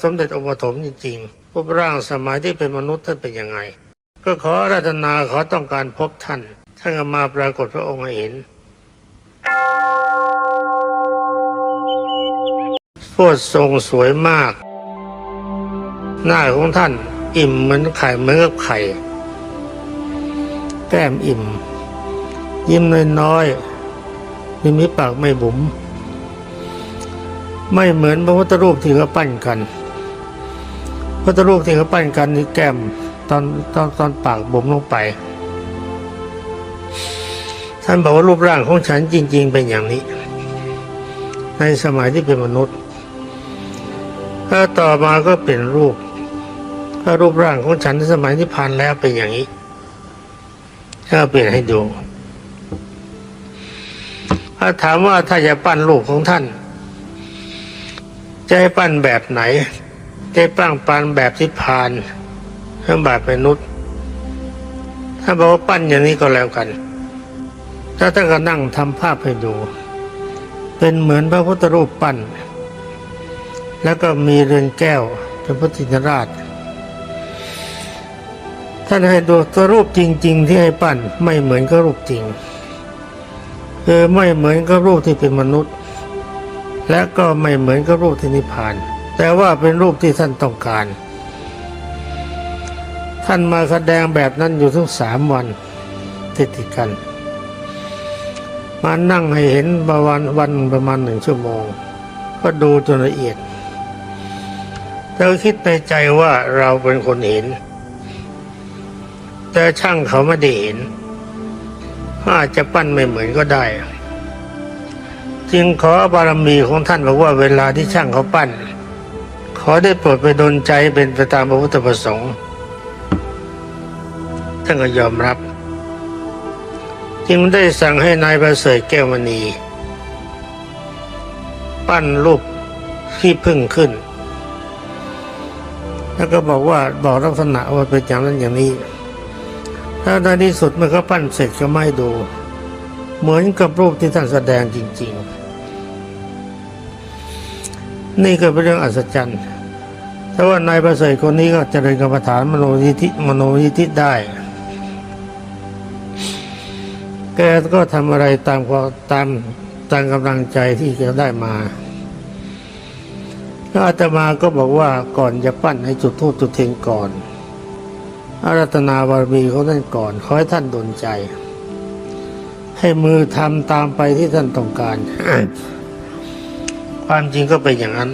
สมเด็จองค์ปฐมจริงๆรูปร่างสมัยที่เป็นมนุษย์ท่านเป็นยังไง ก็ขอราธนาขอต้องการพบท่าน ท่านก็มาปรากฏพระองค์เห็นโพดทรงสวยมาก หน้าของท่านอิ่มเหมือนไข่เหมือนกับไข่แก้มอิ่ม ยิ้มน้อยๆยิ้มมีปากไม่บุ๋มไม่เหมือนพระพุทธรูปที่เขาปั้นกัน พระพุทธรูปที่เขาปั้นกันนี่แก้มตอนตอนตอนปากบุ๋มลงไป ท่านบอกว่ารูปร่างของฉันจริง ๆ เป็นอย่างนี้ ในสมัยที่เป็นมนุษย์ถ้าต่อมาก็เปลี่ยนรูปถ้ารูปร่างของฉันในสมัยที่ผ่านแล้วเป็นอย่างนี้ถ้าเปลี่ยนให้ดูถ้าถามว่าถ้าจะปั้นรูปของท่าน จะให้ปั้นแบบไหน จะให้ปั้นปั้นแบบที่ผ่านหรือแบบมนุษย์ ถ้าบอกว่าปั้นอย่างนี้ก็แล้วกัน ถ้าท่านก็นั่งทำภาพให้ดู เป็นเหมือนพระพุทธรูปปั้น แล้วก็มีเรือนแก้วเป็นพระธินราช ท่านให้ดูตัวรูปจริง ๆ ที่ให้ปั้นไม่เหมือนกับรูปจริงคือไม่เหมือนกับรูปที่เป็นมนุษย์ และก็ไม่เหมือนกับรูปที่นิพพาน แต่ว่าเป็นรูปที่ท่านต้องการ ท่านมาแสดงแบบนั้นอยู่ทั้งสามวันติดติดกัน มานั่งให้เห็นประวันวันประมาณหนึ่งชั่วโมง ก็ดูจนละเอียดเธอคิดในใจว่าเราเป็นคนเห็น แต่ช่างเขาไม่ได้เห็นอาจจะปั้นไม่เหมือนก็ได้ จึงขอบารมีของท่านบอกว่าเวลาที่ช่างเขาปั้น ขอได้โปรดไปดลใจเป็นไปตามพระพุทธประสงค์ท่านก็ยอมรับ จึงได้สั่งให้นายประเสริฐแก้วมณี ปั้นรูปที่พึ่งขึ้น แล้วก็บอกว่าบอกลักษณะว่าเป็นอย่างนั้นอย่างนี้แล้วในที่สุดมื่อเขาปั้นเสร็จก็ไม่ดู เหมือนกับรูปที่ท่านแสดงจริง ๆ นี่ก็เป็นเรื่องอัศจรรย์ ถ้าว่านายประเสริฐคนนี้ก็เจริญกรรมฐานมโนยิธิมโนยิธิได้ แกก็ทำอะไรตามความตามตามกำลังใจที่แกได้มาแล้วอาตมาก็บอกว่าก่อนจะปั้นให้จุดธูปจุดเทียนก่อน อารัตนาบารมีของท่านก่อน ขอให้ท่านดลใจ ให้มือทำตามไปที่ท่านต้องการ ความจริงก็เป็นอย่างนั้น